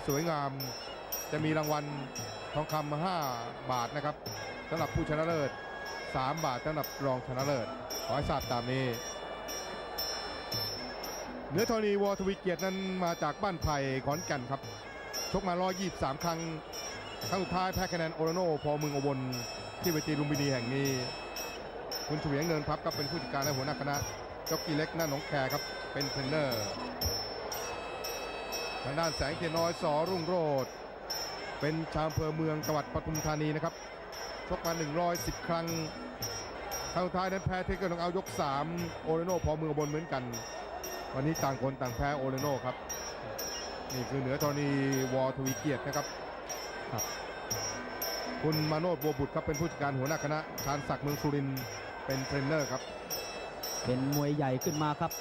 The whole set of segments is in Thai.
่สวยงาม จะมีรางวัลทองคำ5บาทนะครับสำหรับผู้ชนะเลิศ 3 บาทสำหรับรองชนะเลิศ ขอให้ทราบตามนี้เนื้อธรณีวอทวีเกียรตินั้นมาจากบ้านไผ่ขอนแก่นครับ ชกมา 123 ครั้ง ครั้งสุดท้ายแพ้คะแนนโอโรโนพอเมืองอุบลที่เวทีลุมพินีแห่งนี้ คุณเฉวียงเนินพับครับเป็นผู้จัดการและหัวหน้าคณะจ็อกกี้เล็กหน้าหนองแคครับ เป็นเทรนเนอร์ ทางด้านแสงเทียนน้อยสอรุ่งโรจน์เป็นชาวอำเภอเมืองจังหวัดปทุมธานีนะครับชกมา 110 ครั้งครั้งสุดท้ายนั้นแพ้เทคเกอร์ของเอายก 3 โอเรโนพอเมืองอุบลเหมือนกัน วันนี้ต่างคนต่างแพ้โอเรโนครับ นี่คือเหนือธรณีวอทวีเกียรตินะครับครับ คุณมาโนดบัวบุตรครับเป็นผู้จัดการหัวหน้าคณะชาญศักดิ์เมืองสุรินทร์เป็นเทรนเนอร์ครับ เป็นมวยใหญ่ขึ้นมาครับ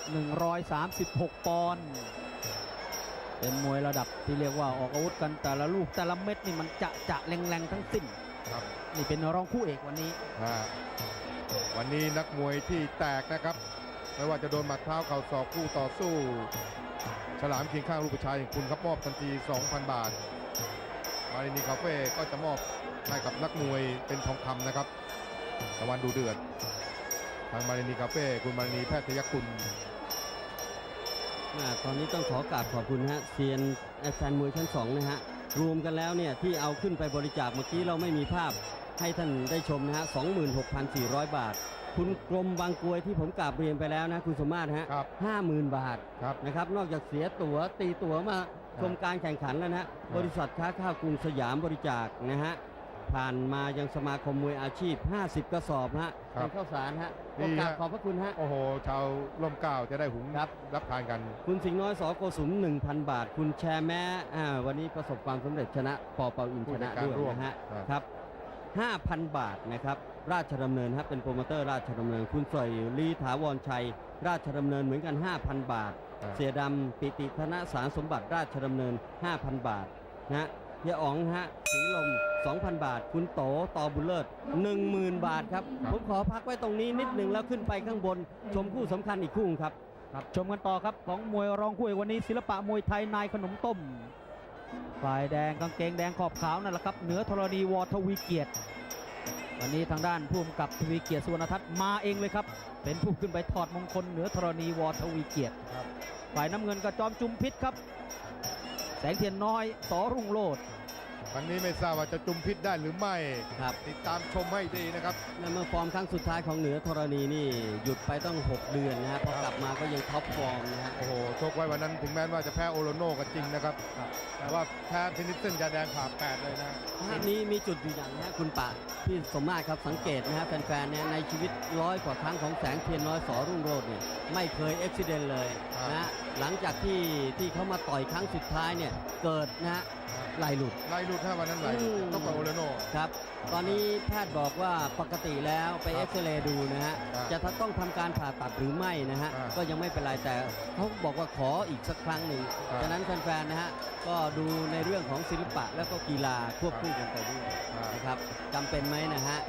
136 ปอนด์ เป็นมวยระดับที่เรียกว่าออกอาวุธกันแต่ละลูกแต่ละเม็ดนี่มันจะจะแรงๆทั้งสิ้นครับนี่เป็นรองคู่เอกวันนี้อ่าวันนี้นักมวยที่แตกนะครับ ไม่ว่าจะโดนหมัดเท้าเข่าศอกคู่ต่อสู้ ฉลามเคียงข้างลูกผู้ชายอย่างคุณครับมอบทันที 2,000 บาท มารินีคาเฟ่ก็จะมอบให้กับนักมวยเป็นทองคำนะครับรางวัลดูเดือด ทางมารินีคาเฟ่คุณมารินีแพทยกุลอ่า ตอนนี้ต้องขอกราบขอบคุณนะฮะเซียนแฟนมวยชั้นสองนะฮะรวมกันแล้วเนี่ยที่เอาขึ้นไปบริจาคเมื่อกี้เราไม่มีภาพให้ท่านได้ชมนะฮะ 26,400 บาท คุณกรมบางกรวยที่ผมกราบเรียนไปแล้วนะคุณสมมาตรฮะครับ50,000บาทครับนะครับ นอกจากเสียตั๋วตีตั๋วมาชมการแข่งขันแล้วนะฮะบริษัทค้าข้าวกรุงสยามบริจาคนะฮะ ผ่านมายังสมาคมมวยอาชีพ 50 กระสอบฮะครับเป็นข้าวสารฮะดีก็กราบฮะขอบพระคุณฮะ โอ้โห ชาวร่มเกล้าจะได้หุงครับ รับทานกัน คุณสิงห์น้อยสอโกสุม 1,000 บาท คุณแชร์แม้อ่าวันนี้ประสบความสำเร็จชนะปอเปาอินชนะด้วยนะฮะครับ ครับ 5,000 บาทนะครับ ราชดำเนินครับเป็นโปรโมเตอร์ราชดำเนิน คุณสอยลีถาวรชัย ราชดำเนินเหมือนกัน 5,000 บาทครับเสียดำปิติธนสารสมบัติราชดำเนิน 5,000 บาทนะเฮี ยอ๋องฮะสีลม 2,000 บาท คุณโตตอบุญเลิศ10,000 บาทครับ ผมขอพักไว้ตรงนี้นิดหนึ่งแล้วขึ้นไปข้างบน ชมคู่สำคัญอีกคู่ครับ ครับชมกันต่อครับของมวยรองคู่เอกวันนี้ศิลปะมวยไทยนายขนมต้มฝ่ายแดงกางเกงแดงขอบขาวนั่นแหละครับเหนือธรณีวอทวีเกียรติวันนี้ทางด้านผู้กำกับทวีเกียรติสุวรรณทัศน์มาเองเลยครับ เป็นผู้ขึ้นไปถอดมงคลเหนือธรณีวอทวีเกียรติครับฝ่ายน้ำเงินก็จอมจุมพิษครับ แสงเทียนน้อยสอรุ่งโรจน์วันนี้ไม่ทราบว่าจะจุมพิษได้หรือไม่ ครับติดตามชมให้ดีนะครับและเมื่อฟอร์มครั้งสุดท้ายของเหนือธรณีนี่หยุดไปต้อง 6 เดือนนะฮะพอกลับมาก็ยังท็อปฟอร์มนะฮะ โอ้โหชกไว้วันนั้นถึงแม้ว่าจะแพ้โอโลโน่ก็จริงนะครับ แต่ว่าแพ้พินิสเซนยาแดงผ่าแปดเลยนะ ภาพนี้มีจุดอยู่อย่างนะฮะคุณปะพี่สมมาตรครับสังเกตนะฮะแฟนๆเนี่ยในชีวิตร้อยกว่าครั้งของแสงเทียนน้อยสอรุ่งโรจน์เนี่ยไม่เคยเอ็กซิเดนเลยครับนะฮะ หลังจากที่ที่เขามาต่อยครั้งสุดท้ายเนี่ยเกิดนะฮะไหลหลุด ไล่ลูดถ้าวันนั้นไหลอืม ต้องกับโอโลโน่ครับ ตอนนี้แพทย์บอกว่าปกติแล้วไปครับเอ็กซเรย์ดูนะฮะครับจะต้องทำการผ่าตัดหรือไม่นะฮะ ครับก็ยังไม่เป็นไรแต่เขาบอกว่าขออีกสักครั้งหนึ่งครับ ฉะนั้นแฟนๆนะฮะก็ดูในเรื่องของศิลปะแล้วก็กีฬาควบคู่กันไปด้วยอ่านะครับจำเป็นไหมนะฮะ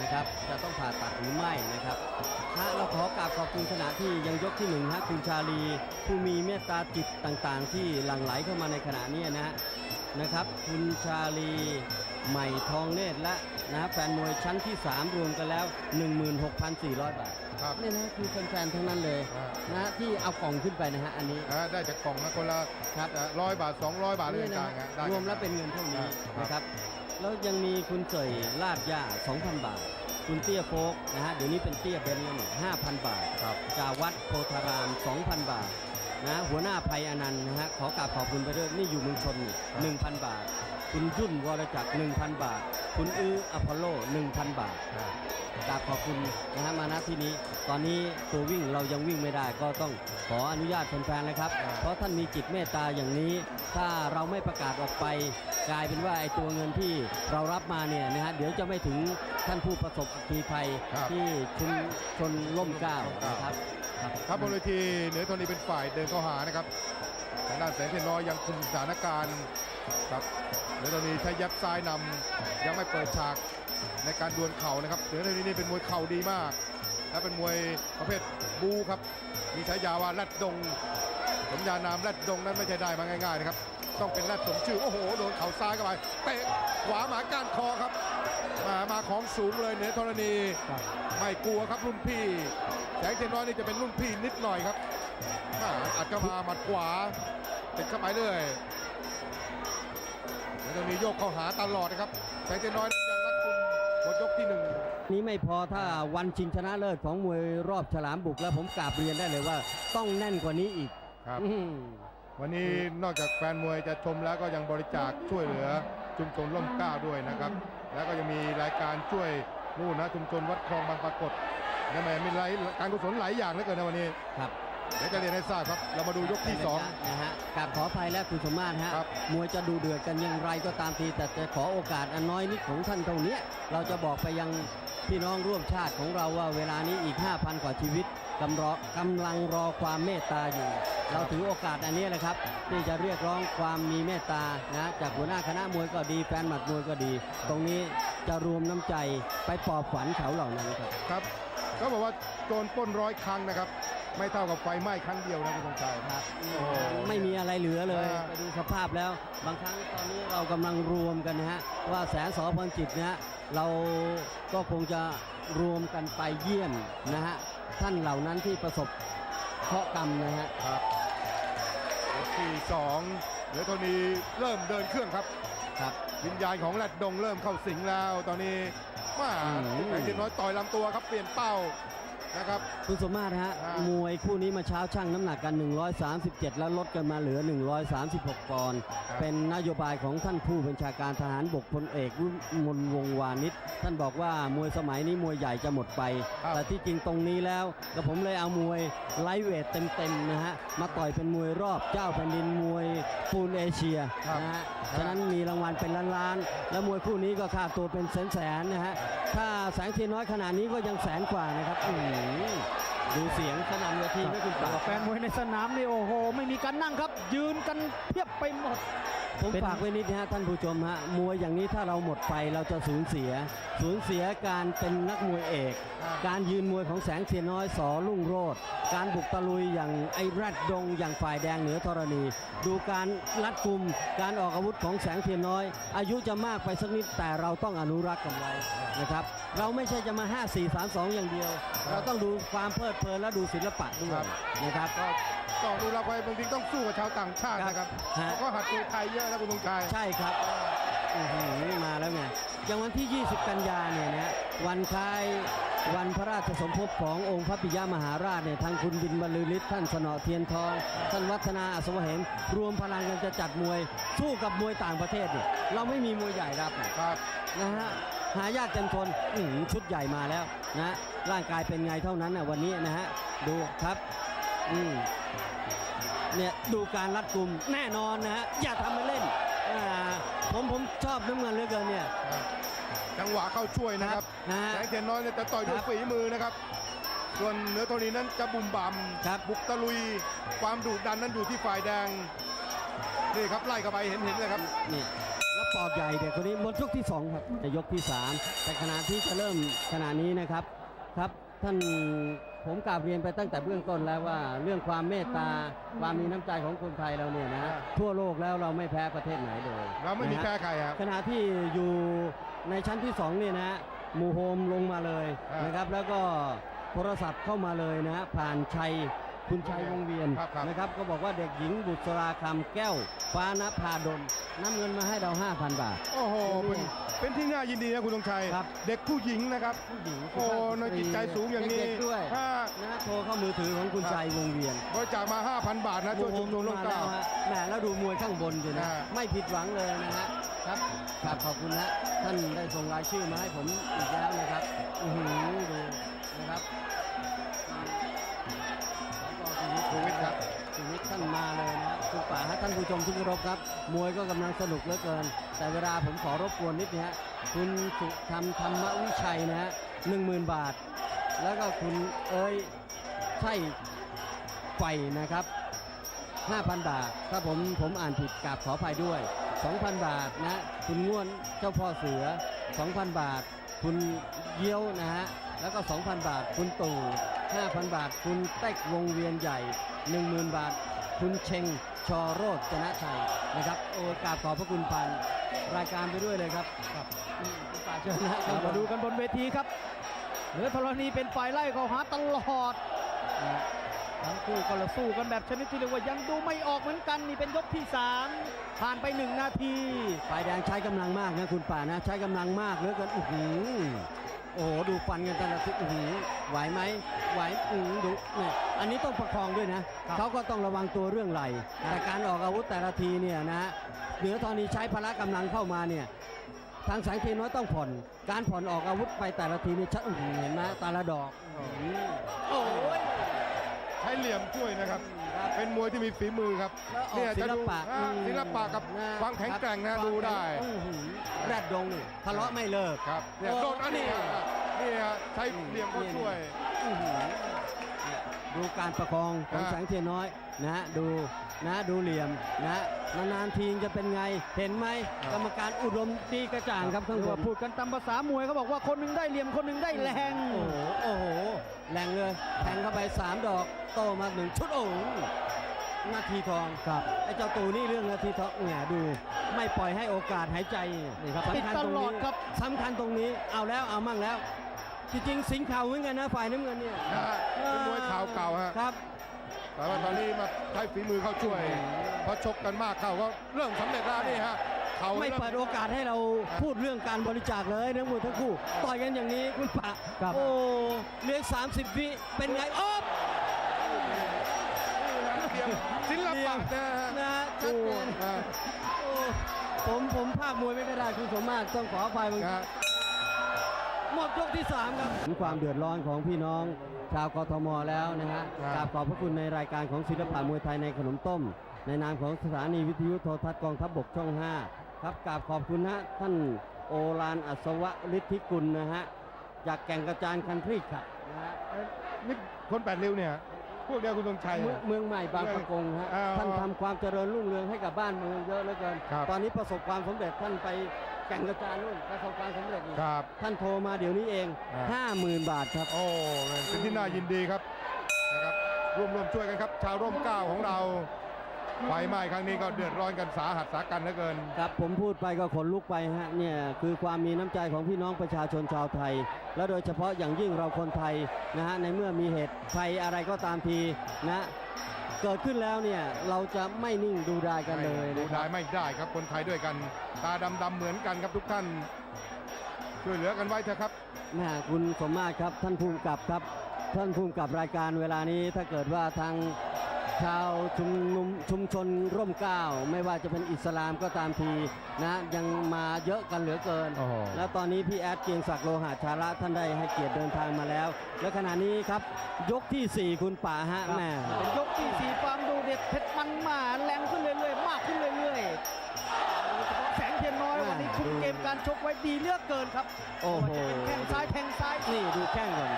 นะครับ จะต้องผ่าตัดหรือไม่นะครับฮะเราขอกราบขอบคุณขณะที่ยังยกที่หนึ่งฮะคุณชาลี ผู้มีเมตตาจิตต่างๆ ที่หลั่งไหลเข้ามาในขณะนี้นะฮะนะครับ คุณชาลีใหม่ทองเนตรและนะฮะแฟนมวยชั้นที่ 3 รวมกันแล้ว 16,400 บาทครับนี่นะคือแฟนๆทั้งนั้นเลยอ่า นะฮะที่เอากล่องขึ้นไปนะฮะอันนี้ อ่าได้จากกล่องนะคนละครับ ร้อยบาท 200 บาทเลยนี่นะต่างๆฮะฮะได้รวมแล้วเป็นเงินเท่านี้ครับนะครับ แล้วยังมีคุณเสยลาดย่า2,000 บาท คุณเตี้ยโฟกนะฮะเดี๋ยวนี้เป็นเตี้ยเบนแล้วนี่5,000บาทครับจาวัดโพธาราม 2,000 บาทนะหัวหน้าภัยอนันต์นะฮะขอกราบขอบคุณไปด้วยนี่อยู่เมืองชนนี่1,000บาท คุณยุ่นวรจักร1,000 บาท คุณอื้ออพอลโล 1,000 บาทกราบขอบคุณนะฮะมาณที่นี้ ตอนนี้ตัววิ่งเรายังวิ่งไม่ได้ก็ต้องขออนุญาตแฟนๆนะครับอ่าเพราะท่านมีจิตเมตตาอย่างนี้ ถ้าเราไม่ประกาศออกไป กลายเป็นว่าไอ้ตัวเงินที่เรารับมาเนี่ยนะฮะเดี๋ยวจะไม่ถึงท่านผู้ประสบภัยภัยครับที่ชุมชนล่มเกล้านะครับครับบนเวทีเหนือธรณีเป็นฝ่ายเดินเข้าหานะครับทางด้านแสงเทียนน้อยยังคุมสถานการณ์ ครับเหนือธรณีใช้ยับซ้ายนำยังไม่เปิดฉากในการดวลเข่านะครับเหนือธรณีนี่เป็นมวยเข่าดีมาก และเป็นมวยประเภทบูครับ มีฉายาว่าแรดดงสมญานามแรดดงนั้นไม่ใช่ได้มาง่ายๆนะครับต้องเป็นแรดสมชื่อโอ้โหโดนเข่าซ้ายเข้าไปเตะขวาหมาก้านคอครับ มามาของสูงเลยเหนือธรณีไม่กลัวครับรุ่นพี่แสงเทียนน้อยนี่จะเป็นรุ่นพี่นิดหน่อยครับอัดเข้ามาหมัดขวาติดเข้าไปเรื่อย เหนือธรณีโยกเข้าหาตลอดนะครับแสงเทียนน้อยยังรัดกุมหมดยกที่หนึ่งนี้ไม่พอถ้าวันชิงชนะเลิศของมวยรอบฉลามบุกแล้วผมกราบเรียนได้เลยว่า ต้องแน่นกว่านี้อีกครับ อืมวันนี้นอกจากแฟนมวยจะชมแล้วก็ยังบริจาคช่วยเหลือชุมชนร่มเกล้าด้วยนะครับ แล้วก็ยังมีรายการช่วยนู่นนะชุมชนวัดคลองบางปรากฏนะแม่มีรายการกุศลหลายอย่างเหลือเกินในวันนี้ ครับ เดี๋ยวจะเรียนให้ทราบครับ เรามาดูยกที่สอง นะฮะกราบขออภัยและคุณสมมาตรฮะ ครับ มวยจะดูเดือดกันอย่างไรก็ตามที แต่จะขอโอกาสอันน้อยนิดของท่านเท่านี้ เราจะบอกไปยังพี่น้องร่วมชาติของเราว่าเวลานี้อีก 5,000 กว่าชีวิตกำรอกำลังรอความเมตตาอยู่ เราถือโอกาสอันนี้แหละครับ ที่จะเรียกร้องความมีเมตตานะจากหัวหน้าคณะมวยก็ดีแฟนหมัดมวยก็ดี ตรงนี้จะรวมน้ำใจไปปลอบฝันเขาเหล่านั้นครับ ครับ เขาบอกว่าโจรปล้นร้อยครั้งนะครับ ไม่เท่ากับไฟไหม้ครั้งเดียวนะคุณสงชัยครับโอ้โหไม่มีอะไรเหลือเลย อ่า ไปดูสภาพแล้ว บางครั้งตอนนี้เรากำลังรวมกันนะฮะ ว่าแสนสอพรจิตนะฮะเราก็คงจะรวมกันไปเยี่ยมนะฮะ ท่านเหล่านั้นที่ประสบเคราะห์กรรมนะฮะ ครับยกที่สองเดี๋ยวตอนนี้เริ่มเดินเครื่องครับ ครับ วิญญาณของแรดดงเริ่มเข้าสิงแล้ว ตอนนี้ มาอืมแสงเทียนน้อยต่อยลำตัวครับเปลี่ยนเป้า นะครับ คุณสมมาตรฮะ อ่าม มวยคู่นี้มาเช้าช่างน้ำหนักกัน 137 แล้วลดกันมาเหลือ 136ปอนด์ครับเป็นนโยบายของท่านผู้บัญชาการทหารบกพลเอกวิมลวงศ์วานิชท่านบอกว่ามวยสมัยนี้มวยใหญ่จะหมดไป ครับ แต่ที่จริงตรงนี้แล้วก็ผมเลยเอามวยไลท์เวทเต็มๆนะฮะ มาต่อยเป็นมวยรอบเจ้าแผ่นดินมวยปูนเอเชียครับนะฮะ ฉะนั้นมีรางวัลเป็นล้านๆ แล้วมวยคู่นี้ก็ค่าตัวเป็นแสนๆนะฮะ ถ้าแสงเทียนน้อยขนาดนี้ก็ยังแสนกว่านะครับอื้อหือดูเสียงสนั่นเวทีไม่คุณป่าแฟนมวยในสนามนี่โอ้โห ไม่มีการนั่งครับ ยืนกันเพียบไปหมด ผมเป็นฝากไว้นิดนะฮะท่านผู้ชมฮะมวยอย่างนี้ถ้าเราหมดไปเราจะสูญเสีย สูญเสียการเป็นนักมวยเอก การยืนมวยของแสงเทียนน้อยสอลุ่งโรดการบุกตะลุยอย่างไอ้แรดดงอย่างฝ่ายแดงเหนือธรณี ดูการรัดกุม การออกอาวุธของแสงเทียนน้อย อายุจะมากไปสักนิดแต่เราต้องอนุรักษ์กันไว้นะครับ เราไม่ใช่จะมา 5 4 3 2 อย่างเดียว เราต้องดูความเพลิดเพลินและดูศิลปะด้วยนะครับก็ต้องดูแลไปบางทีต้องสู้กับชาวต่างชาตินะครับฮะเพราะก็หัดมวยไทยเยอะนะคุณสงชัย ใช่ครับอื้อหือมาแล้วไงอย่างวันที่ 20 กันยาเนี่ยนะวันคล้ายวันพระราชสมภพขององค์พระปิยมหาราชเนี่ยทางคุณบินบรรลือฤทธิ์ท่านสนอเทียนทอง ท่านวัฒนาอัศวเหมรวมพลังกันจะจัดมวย สู้กับมวยต่างประเทศเนี่ยเราไม่มีมวยใหญ่รับเนี่ยครับ นะฮะหายากเต็มทนอื้อหือชุดใหญ่มาแล้วนะร่างกายเป็นไงเท่านั้นนะวันนี้นะฮะดูครับ อืม เนี่ยดูการรัดกลุ่มแน่นอนนะฮะอย่าทำมาเล่นอ่าผมผมชอบน้ำเงินเหลือเกินเนี่ย จังหวะเข้าช่วยนะครับนะฮะแสงเทียนน้อยเนี่ยจะต่อยด้วยครับฝีมือนะครับ ส่วนเหนือโทนีนั้นจะบุ่มบ่ครับำบุกตะลุยความดุดันนั้นอยู่ที่ฝ่ายแดงนี่ครับไล่เข้าไปเห็นเห็นเลยครับ นี่แล้วปอบใหญ่เด็กคนนี้หมดยกที่2ครับในยกที่3แต่ขณะที่จะเริ่มขณะนี้นะครับครับ ท่าน ผมกราบเรียนไปตั้งแต่เบื้องต้นแล้วว่า เรื่องความเมตตาความมีน้ำใจของคนไทยเราเนี่ยนะฮะครับทั่วโลกแล้วเราไม่แพ้ประเทศไหนเลยเราไม่มีนะฮะแพ้ใครครับขณะที่อยู่ในชั้นที่2เนี่ยนะหมูโฮมลงมาเลยอ่านนะครับ แล้วก็โทรศัพท์เข้ามาเลยนะผ่านชัย คุณชัยวงเวียนครับครับ นะครับ ก็บอกว่าเด็กหญิงบุษราคำแก้ว ฟ้านภาดลน้ำเงินมาให้เรา 5,000 บาท โอ้โหเป็นเป็นที่น่ายินดีนะคุณธงชัย ครับ เด็กผู้หญิงนะครับ ผู้หญิงโอ้ในอยจิตใจสูงอย่างนี้เด็กๆด้วยถ้านะโทรเข้ามือถือของคุณครับชัยวงเวียน บริจาคมา 5,000 บาทนะช่วยชุมชนร่มเกล้ามาแวฮะแหมแล้วดูมวยข้างบนอยู่นะ อ่า ไม่ผิดหวังเลยนะฮะ ครับครับขอบคุณนะ ท่านได้ส่งรายชื่อมาให้ผมอีกแล้วนะครับ อือหือดูนะครับ ชูวิทย์ครับชีวิตท่านมาเลยนะคุณป่าฮะท่านผู้ชมที่เคารพครับ มวยก็กำลังสนุกเหลือเกิน แต่เวลาผมขอรบกวนนิดนะฮะคุณสุธรรมธรรมวิชัยนะฮะหนึ่งหมื่นบาท แล้วก็คุณเอ้ยใช่ไฟนะครับ 5,000 บาท ถ้าผมผมอ่านผิดกราบขออภัยด้วย 2,000 บาทนะ คุณง่วนเจ้าพ่อเสือ 2,000 บาท คุณเยี่ยวนะฮะ แล้วก็ 2,000 บาท คุณตู่ 5,000 บาท คุณเต็กวงเวียนใหญ่ 10,000 บาท คุณเชงชอโรจนะชัยนะครับโอกราบขอบพระคุณพันรายการไปด้วยเลยครับครับอืมคุณป่าเชิญนะครัเราบมาดูกันบนเวทีครับเหนือธรณีเป็นฝ่ายไล่เข้าหาตลอดนะทั้งคู่ก็ละสู้กันแบบชนิดที่เรียกว่ายังดูไม่ออกเหมือนกันนี่เป็นยกที่ 3 ผ่านไปหนึ่งนาทีฝ่ายแดงใช้กำลังมากนะคุณป่านะใช้กำลังมากเหลือเกินอื้อหือ โอ้โหดูฟันกันแต่ละทีอื้อหือไหวไหมไหวอื้อหือดูเนี่ยอันนี้ต้องประคองด้วยนะ ครับเขาก็ต้องระวังตัวเรื่องไหลแต่การออกอาวุธแต่ละทีเนี่ยนะฮะเหนือตอนนี้ใช้พละกำลังเข้ามาเนี่ยทางแสงเทียนน้อยต้องผ่อน การผ่อนออกอาวุธไปแต่ละทีนี่ชัดอื้อหือเห็นไหมแต่ละดอกอื้อหือโอ้ยใช้เหลี่ยมช่วยนะครับครับ เป็นมวยที่มีฝีมือครับแล้วออกเนี่ยศิจะลดูปะอ่าอืมศิลปะกับนะความแข็งแกร่งนะครับดูได้อื้อหือแรดดงนี่ทะเลาะไม่เลิก ครับเนี่ยโอ้โดนอันนี้นี่อะนี่ฮะใช้เหลี่ยมก็ช่วย อื้อหือเนี่ยดูการประคองของอ่าแสงเทียนน้อย นะฮะดูนะดูเหลี่ยมนะฮะนานๆทีจะเป็นไงเห็นไหมกรรมการอุดมดีกระจ่างครับข้างบว่านพูดกันตามภาษามวยเขาบอกว่าคนหนึ่งได้เหลี่ยมคนหนึ่งได้แรงโอ้โหโอ้โหแรงเลยแทงเข้าไป 3 ดอกโตมาหนึ่งชุดโอ้โหนาทีทองครับไอ้เจ้าตูนี่เรื่องนาทีทองแหมดู ไม่ปล่อยให้โอกาสหายใจนี่ครับติดสำคัญตตรงลอนี้ดครับสำคัญตรงนี้เอาแล้วเอามั่งแล้ว จริงๆสิงห์เข่าเหมือนกันนะฝ่ายน้ำเงินเนี่ยนะฮะเป็นมวยข่าวเก่าฮะครับ แต่ว่าตอนนี้มาใช้ฝีมือเข้าช่วยเพราะชกกันมากเข้าก็เริ่มสำเร็จแล้วนี่ฮะเขาไม่ริ่เปิดโอกาสให้เราพูดเรื่องการบริจาคเลยนักมวยทั้งคู่ต่อยกันอย่างนี้คุณปะครับโอ้เหลือ30 วิเป็นไงโอ๊บเหลี่ยมศิลปะนะฮะนะชัดเจนอ่าโอ้ผมผมภาพมวยไม่ได้คุณสมมาตรต้องขออภัยบางนะฮะ หมดยกที่ 3 ครับถึงความเดือดร้อนของพี่น้องชาวกทมแล้วนะฮะกราบขอบพระคุณในรายการของศิลปะมวยไทยในขนมต้ม ในนามของสถานีวิทยุโทรทัศน์กองทัพบกช่อง 5 ครับกราบขอบคุณนะท่านโอรานอัศวะฤทธิกุลนะฮะจากแก่งกระจานคันทรีครับนะฮะนี่คนแปดริ้วเนี่ยพวกเดียวคุณตรงชัยเมืองอะเมืองใหม่บางประกงฮะอ่าท่านทำความเจริญรุ่งเรืองให้กับบ้านเมืองเยอะเหลือเกินครับตอนนี้ประสบความสำเร็จท่านไป แก่งกระจานนู่นประสบความสำเร็จอีกครับ ท่านโทรมาเดี๋ยวนี้เอง อ่า 50,000 บาทครับ โอ้เป็นที่น่ายินดีครับนะครับร่วมร่วมช่วยกันครับ ชาวร่มเกล้าของเราไฟไหม้ครั้งนี้ก็เดือดร้อนกันสาหัสสากันเหลือเกิน ครับผมพูดไปก็ขนลุกไปฮะเนี่ยคือความมีน้ำใจของพี่น้องประชาชนชาวไทย และโดยเฉพาะอย่างยิ่งเราคนไทยนะฮะในเมื่อมีเหตุภัยอะไรก็ตามทีนะ เกิดขึ้นแล้วเนี่ยเราจะไม่นิ่งดูดายกันเลยดูนะคได้รับไม่ได้ครับคนไทยด้วยกัน ตาดำๆเหมือนกันครับทุกท่าน ช่วยเหลือกันไว้เถอะครับแม่คุณสมมาตรครับท่านภูมิกับครับ ท่านภูมิกับรายการเวลานี้ถ้าเกิดว่าทาง ชาวชุมนุมชุมชนร่มเกล้าไม่ว่าจะเป็นอิสลามก็ตามทีนะยังมาเยอะกันเหลือเกิน โอ้โห แล้วตอนนี้พี่แอดเกรียงศักดิ์โลหะชาระท่านได้ให้เกียรติเดินทางมาแล้ว และขณะนี้ครับยกทีสี่ 4 คุณป่าฮะแม่เป็นยกที่สี่ความดูเด็ดเผ็ดมันมาแรงขึ้นเรื่อยๆ มากขึ้นเรื่อยๆโดยเฉพาะแสงเทียนน้อยวันนี้คุมเกมการชกไว้ดีเหลือกเกินครับโอ้โห ไม่ว่าจะเป็นแข้งซ้ายแทงซ้าย นี่ดูแข้งก่อน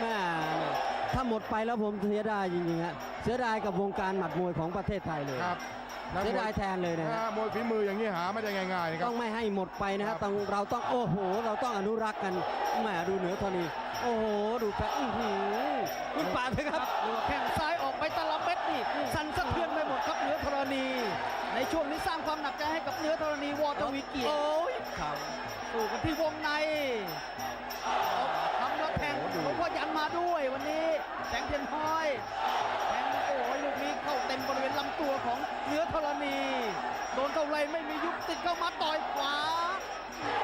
แม่ ถ้าหมดไปแล้วผมเสียดายจริงๆฮะเสียดายกับวงการหมัดมวยของประเทศไทยเลยครับนักเสียมวดายยแทนเลยนะฮะอ่ามวยฝีมืออย่างนี้หาไม่ได้ง่ายๆนะครัต้บองไม่ให้หมดไปนะครัฮะบต้องเราต้องโอ้โห เราต้องอนุรักษ์กันแหมดูเหนือทนีโอ้โห ดูแฟอื้อหือคุณป่าเถอะครับดูแข้งซ้ายออกไปตะละเม็ดนี่สั่นสะเทือนไปหมดครับเหนือธรณี ในช่วงนี้สร้างความหนักใจให้กับเหนือธรณีวอทวีเกียรติโอ้ยสู้กันที่วงใน เทียนห้อยแทงโอ้ยลูกนี้เข้าเต็มบริเวณลำตัวของเนื้อธรณีโดนเท่าไรไม่มียุบติดเข้ามาต่อยขวา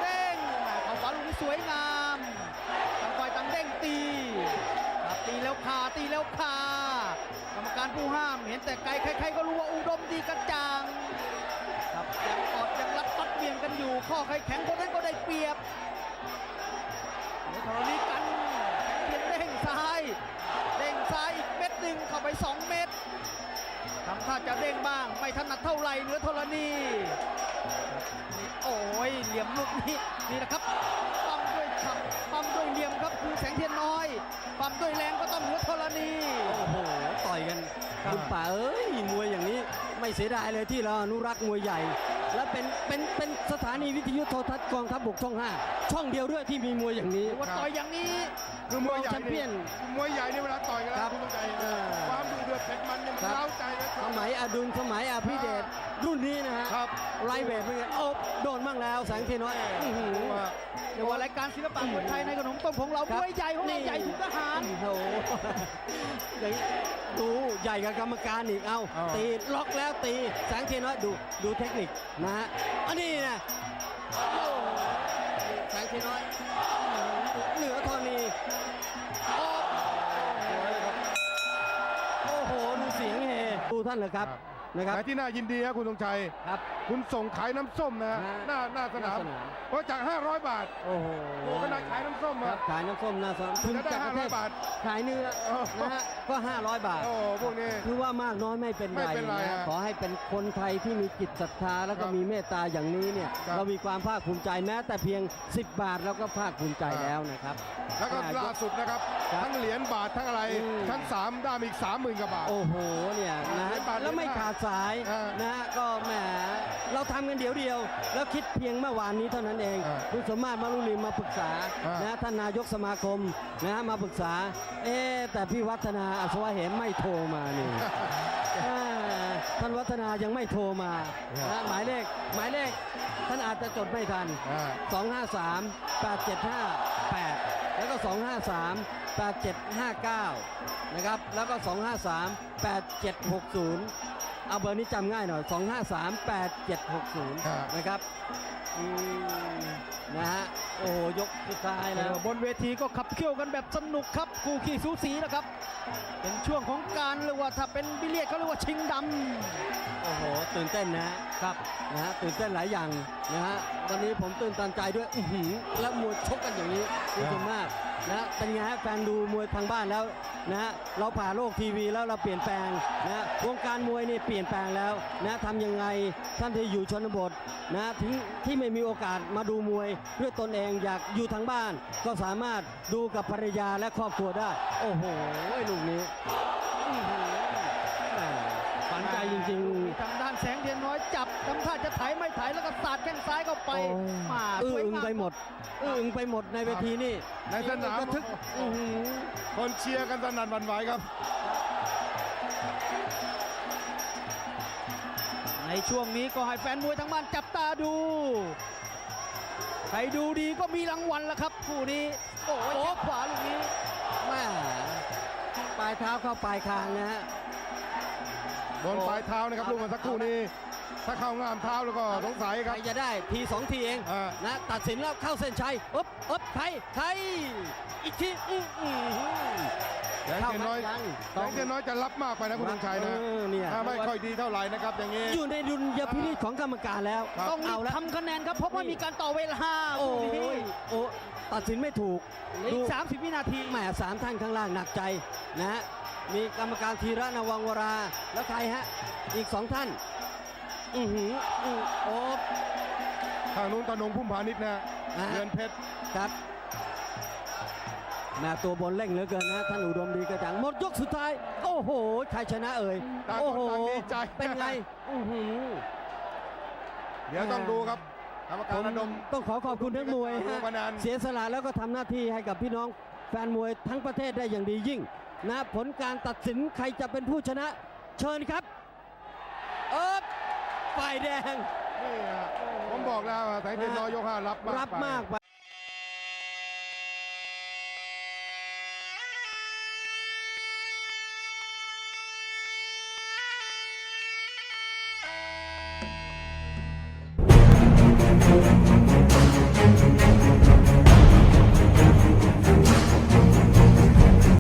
เด้งเข้าขวาลูกนี้สวยงามต่างฝ่ายต่างเด้งตีตีแล้วคาตีแล้วคากรรมการผู้ห้ามเห็นแต่ไกลใครๆก็รู้ว่าอุดมดีกระจ่างครับยังกอดยังรับฟัดเบี่ยงกันอยู่ข้อใครแข็งคนนั้นก็ได้ คุณป่าเอ้ยมวยอย่างนี้ไม่เสียดายเลยที่เราอนุรักษ์มวยใหญ่ และเป็นเป็นเป็นสถานีวิทยุโทรทัศน์กองทัพบกช่อง 5 ช่องเดียวด้วยที่มีมวยอย่างนี้ ว่าต่อยอย่างนี้ คือมวยใหญ่แชมเปี้ยนมวยใหญ่นี่เวลาต่อยกันคแล้รัวบคุณต้องใจเออความดุเดือดเผ็ดมันเนี่ยมันครับเล้าใจนะคสรับมัยอดุลสมัยอภิเดช รุ่นนี้นะฮะครับไลท์เวทเป็นไงโอ้โดนบ้างแล้วแสงเทียนน้อยอื้อหือว่าเรียกว่ารายการศิลปะมวยไทยในขนมต้มของเราครับ มวยใหญ่ของเรานี่ใหญ่ทุกทหาร โอ้โหอย่างนี้ดูใหญ่กับกรรมการอีกเอาเอา ตีล็อกแล้วตีแสงเทียนน้อยดูดูเทคนิคนะฮะอันนี้นะโอ้โหแสงเทียนน้อยเหนือธรณีโอ้โอ้โหดูเสียงเฮดูท่านเลยครับ นะครับแต่ที่น่ายินดีครับคุณธงชัยครับ คุณส่งขายน้ำส้มนะฮะหน้าหน้าสนามหน้าสนามเพราะจาก 500 บาท โอ้โหขนาดขายน้ำส้มครัอะ บขายน้ำส้มหนาสนามทุนจะได้จากประเทศ500บาทขายเนื้อโอ้ นะฮะก็ 500 บาท โอ้พวกนี้ คือว่ามากน้อยไม่เป็นไรไม่เป็นไรนะฮะขอให้เป็นคนไทยที่มีจิตศรัทธาแล้วก็ครับมีเมตตาอย่างนี้เนี่ยครับเรามีความภาคภูมิใจแม้แต่เพียง 10 บาทเราก็ภาคภูมิใจครับ แล้วนะครับแล้วก็อ่าล่าสุดนะครับ ครับทั้งเหรียญบาททั้งอะไรอืม ทั้ง3ได้มาอีก 30,000กว่าบาท โอ้โหเนี่ยนะเหรียญบาทแล้วไม่ขาดสายอ่าน นะก็แหม เราทำกันเดียวเดียว แล้วคิดเพียงเมื่อวานนี้เท่านั้นเองอ่าคุณสมมาตรมารุลิมมาปรึกษาอ่าน นะท่านนายกสมาคมนะมาปรึกษา เอ๊ะแต่พี่วัฒนาอัศวะเหมไม่โทรมานี่ อ่าท่านวัฒนายังไม่โทรมานะหมายเลขหมายเลข ท่านอาจจะจดไม่ทัน อ่า 253 8758 แล้วก็ 253 8759 นะครับ แล้วก็ 253 8760 เอาเบอร์นี้จำง่ายหน่อย 253 8760 นะครับอืมนะฮะ โอ้โห ยกสุดท้ายแล้ว บนเวทีก็ขับเคี่ยวกันแบบสนุกครับคู่ขี้สูสีนะครับ เป็นช่วงของการเรียกว่าถ้าเป็นบิลเลียดเขาเรียกว่าชิงดำโอ้โห ตื่นเต้นนะฮะครับ นะฮะตื่นเต้นหลายอย่างนะฮะวันนี้ผมตื่นตันใจด้วยอื้อหือแล้วมวยชกกันอย่างนี้คุณสมมาก นะเป็นไงฮะแฟนดูมวยทางบ้านแล้วนะฮะเราผ่าโลกทีวีแล้วเราเปลี่ยนแปลงนะฮะวงการมวยนี่เปลี่ยนแปลงแล้วนะทำยังไงท่านที่อยู่ชนบทนะทิ้งที่ไม่มีโอกาสมาดูมวยด้วยตนเองอยากอยู่ทางบ้าน ก็สามารถดูกับภรรยาและครอบครัวได้ โอ้โหลูกนี้ จจริงๆทางด้านแสงเทียนน้อยจับทำท่าจะไถไม่ไถแล้วก็สาดแข้งซ้ายเข้าไปโอ้มาอื้สอวยอึงงามไปหมดอื้ออึงไปหมดในเวทีนี่ในสนามระทึกอื้อหือคนเชียร์กันสนั่นหวันไหวครับในช่วงนี้ก็ให้แฟนมวยทั้งบ้านจับตาดู ใครดูดีก็มีรางวัลแล้วครับคู่นี้ โอ้ยแข้งขวาลูกนี้แม่ปลายเท้าเข้าปลายคางนะฮะ โดนปลายเท้านะครับลูกเมันสักครู่นี้ ถ้าเข้าง่ามเท้าแล้วก็สงสัยใคครรับจะได้ทีสองทีเองอ่า นะตัดสินแล้วเข้าเส้นชัยอ๊บอ๊บใครใครอีกทีอื้ออื้อหือ แสงเทียนน้อยเข้าไหมยังแสงเทียนน้อยจะรับมากไปนะคุณธงชัยนะเออเนี่ย ถ้าไม่ค่อยดีเท่าไหร่นะครับอย่างนี้ อยู่ในดุลยพินิจของกรรมการแล้วครับ ต้องรีเอาบแล้ว ทำคะแนนครับเพราะว่ามีการต่อเวลาโอ้คู่นี้ยโอ้ตัดสินไม่ถูกเหลืออีก30 วินาที แหมสามท่านข้างล่างหนักใจนะฮะ มีกรรมการธีระนวังวรา แล้วใครฮะ อีกสองท่าน อือหืออื้อโอ้ทางนู้นตนงพุ่มพาณิชย์นะนะเงินเพชร ครับแม่ตัวบนเร่งเหลือเกินนะท่านอุดมดีกระจังหมดยกสุดท้าย โอ้โหใครชนะเอ่ยต่างโอ้คนโหต่างดีใจ เป็นไงอือหือ เดี๋ยวต้องดูครับกรรมผการมระดม ต้องขอขอบคุณนักมวยดูฮะคะแนนเสียสละแล้วก็ทำหน้าที่ให้กับพี่น้องแฟนมวยทั้งประเทศได้อย่างดียิ่ง นะผลการตัดสินใครจะเป็นผู้ชนะ เชิญครับ เอิบฝ่ายแดง นี่ฮะผมบอกแล้วแสงเทียนน้อยยกห้ารับมากรับไป มากไป